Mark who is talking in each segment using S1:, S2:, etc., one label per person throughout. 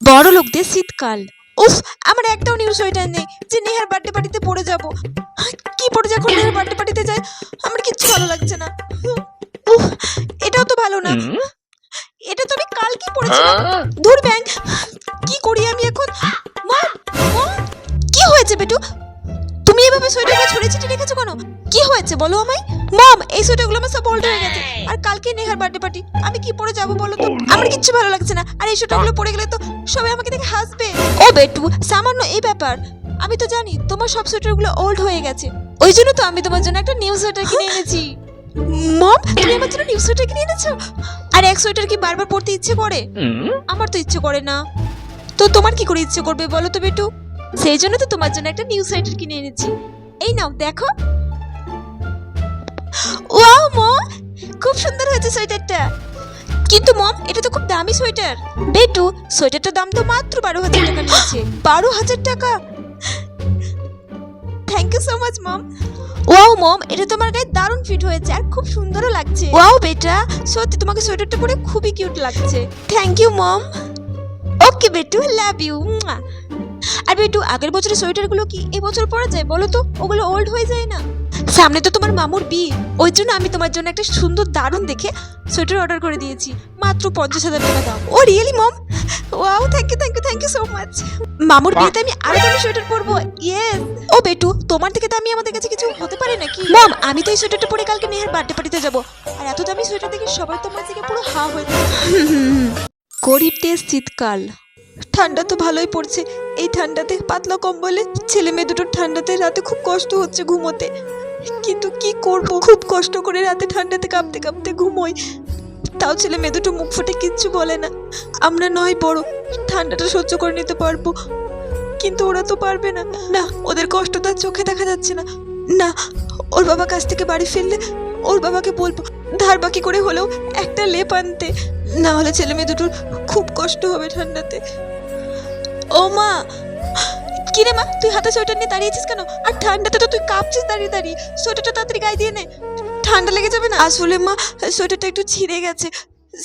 S1: বড় লোকদের শীতকাল। উফ আমার একটাও নিউজ সোয়েটার নেই যে নেহার বার্থডে পার্টিতে পড়ে যাব। কি পড়ে যখন নেহার বার্থডে পার্টিতে যাই আমার কিচ্ছু ভালো লাগছে না। উফ এটাও তো ভালো না। এটা তো আমি কালকে পড়েছিলাম। ধুর ব্যাং কি করি আমি এখন? মম কি হয়েছে বেটু? তুমি এভাবে সোয়েটারগুলো ছড়িয়ে ছিটিয়ে রেখেছো কেন? কি হয়েছে বলো আমায়? মম এই সোয়েটারগুলো আমার সব অল্ট হয়ে গেছে। আর কালকে নেহার বার্থডে পার্টি আমি কি পরে যাব বলো তো? আমার কিচ্ছু ভালো লাগছে না। আর এই সোয়েটারগুলো পরে গেলে তো সবাই আমাকে দেখে হাসবে। ও বেটু সামান্য এই ব্যাপার। আমি তো জানি তোমার সব সোয়েটারগুলো ওল্ড হয়ে গেছে। ওই জন্য তো আমি তোমার জন্য একটা নিউ সোয়েটার কিনে এনেছি। মম তুমি আমার জন্য নিউ সোয়েটার কিনে এনেছো? আর এক সোয়েটার কি বারবার পরতে ইচ্ছে করে? আমার তো ইচ্ছে করে না। তো তোমার কি করে ইচ্ছে করবে বলো তো বেটু? সেই জন্য তো তোমার জন্য একটা নিউ সোয়েটার কিনে এনেছি। এই নাও দেখো। Wow mom! খুব সুন্দর হয়েছে সোয়েটারটা। কিন্তু মম এটা তো খুব দামি সোয়েটার। বেটু সোয়েটারটার দাম তো মাত্র বারো হাজার টাকা নিয়েছে। বারো হাজার টাকা? Thank you so much mom. Wow mom এটা তোমার গায়ে দারুণ ফিট হয়েছে আর খুব সুন্দরও লাগছে। ওয়াও বেটা। সত্যি তোমাকে সোয়েটারটা পরে খুবই কিউট লাগছে। Thank you mom. ওকে বেটু লাভ ইউ আর বেটু আগের বছরের সোয়েটারগুলো কি এবছর পরা যায় বলো তো? ওগুলো ওল্ড হয়ে যায় না? সামনে তো তোমার মামুর বিয়ে। ওই জন্য আমি তোমার জন্য একটা সুন্দর দারুণ দেখে সোয়েটার অর্ডার করে দিয়েছি। মাত্র পঞ্চাশ হাজার টাকা দাম ও really mom wow thank you thank you thank you so much মামুর বিয়েতে আমি আরও দামি সোয়েটার পরবো। ইয়েস ও বেটু তোমার থেকে দামি আমাদের কাছে কিছু হতে পারে নাকি? মম আমি তো এই সোয়েটারটা পরে কালকে নেহার বার্থডে পার্টিতে যাব। আর এত দামি সোয়েটার দেখে সবাই তোমার থেকে পুরো হা হয়ে যাবে গরিবদের শীতকাল ঠান্ডা তো ভালোই পড়ছে। এই ঠান্ডাতে পাতলা কম্বলে ছেলে মেয়ে দুটোর ঠান্ডাতে রাতে খুব কষ্ট হচ্ছে ঘুমোতে। কিন্তু কি করব? খুব কষ্ট করে রাতে ঠান্ডাতে কাঁপতে কাঁপতে ঘুমোই। তাও ছেলে মেয়ে দুটো মুখ ফুটে কিচ্ছু বলে না। আমরা নয় বড়, ঠান্ডাটা সহ্য করে নিতে পারব। কিন্তু ওরা তো পারবে না। না, ওদের কষ্ট তার চোখে দেখা যাচ্ছে না। না, ওর বাবা কাছ থেকে বাড়ি ফিরলে ওর বাবাকে বলব, ধার বাকি করে হলেও একটা লেপ আনতে। না হলে ছেলে মেয়ে দুটোর খুব কষ্ট হবে ঠান্ডাতে। ও মা! কি রে মা তুই হাতে সোয়েটার নিয়ে দাঁড়িয়েছিস কেন? আর ঠান্ডাতে তো তুই কাঁপছিস দাঁড়িয়ে দাঁড়িয়ে। সোয়েটারটা তাড়াতাড়ি গায়ে দিয়ে নে। ঠান্ডা লেগে যাবে না? আসলে মা সোয়েটারটা একটু ছিঁড়ে গেছে।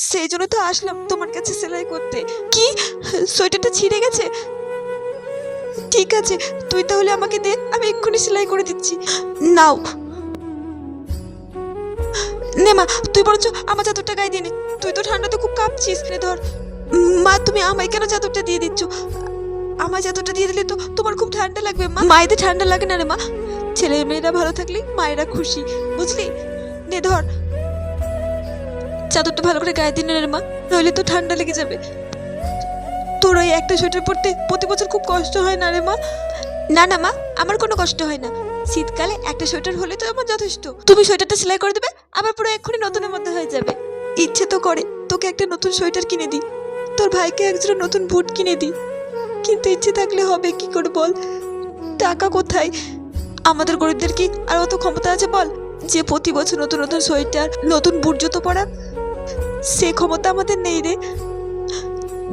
S1: সেই জন্য তো আসলাম তোমার কাছে সেলাই করতে। কি? সোয়েটারটা ছিঁড়ে গেছে? ঠিক আছে তুই তাহলে আমাকে দে আমি এক্ষুনি সেলাই করে দিচ্ছি। নাও। নে মা তুই বরঞ্চ আমার চাদরটা গায়ে দিয়ে নে। তুই তো ঠান্ডাতে খুব কাঁপছিস। রে ধর। মা তুমি আমায় কেন চাদরটা দিয়ে দিচ্ছ? আমার চাদরটা দিয়ে দিলে তো তোমার খুব ঠান্ডা লাগবে, মা। মায়েদের ঠান্ডা লাগে না রে মা। ছেলে মেয়েরা ভালো থাকলে মায়েরা খুশি, বুঝলি? নে, ধর। চাদরটা ভালো করে গায়ে দিন রে মা, নইলে তো ঠান্ডা লেগে যাবে। তোর ওই একটা সোয়েটার পরতে প্রতি বছর খুব কষ্ট হয় না রে মা? না না মা, আমার কোনো কষ্ট হয় না। শীতকালে একটা সোয়েটার হলে তো আমার যথেষ্ট। তুমি সোয়েটারটা সেলাই করে দেবে, আবার পুরো এক্ষুনি নতুনের মধ্যে হয়ে যাবে। ইচ্ছে তো করে তোকে একটা নতুন সোয়েটার কিনে দিই। তোর ভাইকে একজোড়া নতুন বুট কিনে দিই। কিন্তু ইচ্ছে থাকলে হবে, কি করে বল? টাকা কোথায়? আমাদের গরিবদের কি আর অত ক্ষমতা আছে বল? যে প্রতি বছর নতুন নতুন সোয়েটার, নতুন বুট জুতো পরা, সে ক্ষমতা আমাদের নেই রে।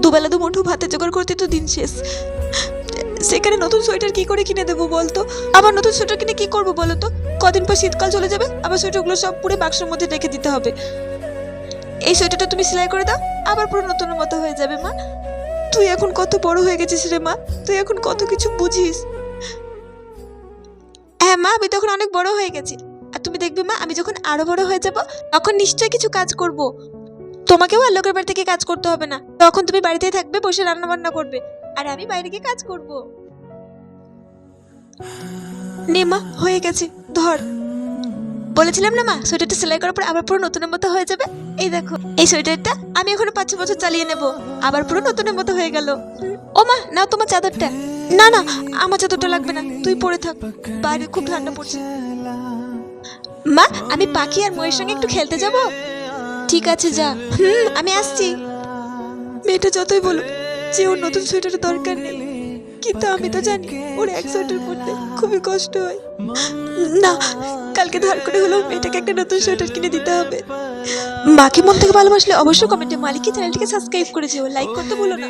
S1: দুবেলা দু মুঠো ভাতে জোগাড় করতে তো দিন শেষ। সেখানে নতুন সোয়েটার কি করে কিনে দেবো বলতো আবার নতুন সোয়েটার কিনে কি করব বলো তো? কদিন পর শীতকাল চলে যাবে, আবার সোয়েটারগুলো সব পুরো বাক্সের মধ্যে রেখে দিতে হবে। এই সোয়েটারটা তুমি সেলাই করে দাও, আবার পুরো নতুনের মতো হয়ে যাবে, মা। তুই এখন কত বড় হয়ে গেছিস রে মা? তুই এখন কত কিছু বুঝিস? হ্যাঁ মা, আমি তখন অনেক বড় হয়ে গেছি। আর তুমি দেখবে মা, আমি যখন আরও বড় হয়ে যাব, তখন নিশ্চয়ই কিছু কাজ করব। তোমাকেও আর লোকের বাড়ি থেকে কাজ করতে হবে না। তখন তুমি বাড়িতেই থাকবে, বসে রান্না বান্না করবে। আর আমি বাইরে গিয়ে কাজ করব। নে মা, হয়ে গেছে। ধর। বলেছিলাম না মা? সোয়েটারটা সেলাই করার পর আবার পুরো নতুনের মতো হয়ে যাবে? এই দেখো, এই সোয়েটারটা আমি এখনও পাঁচ বছর চালিয়ে নেব। আবার পুরো নতুনের মতো হয়ে গেল। ও মা, নাও তোমার চাদরটা। না না, আমার চাদরটা লাগবে না। তুই পরে থাক। বাইরে খুব ঠান্ডা পড়ছে। মা, আমি পাখি আর ময়ের সঙ্গে একটু খেলতে যাব? ঠিক আছে, যা। হুম, আমি আসছি। মেয়েটা যতই বলুক, যে ওর নতুন সোয়েটারের দরকার নেই। কিন্তু আমি তো জানি ওর এক সোয়েটার পরতে খুবই কষ্ট হয়। না, কালকে ধার করে হলো মেয়েটাকে একটা নতুন সোয়েটার কিনে দিতে হবে। মাকে মন থেকে ভালোবাসলে অবশ্যই কমেন্টে মালিককে চ্যানেলটিকে সাবস্ক্রাইব করে যেও লাইক করতে ভুলো না।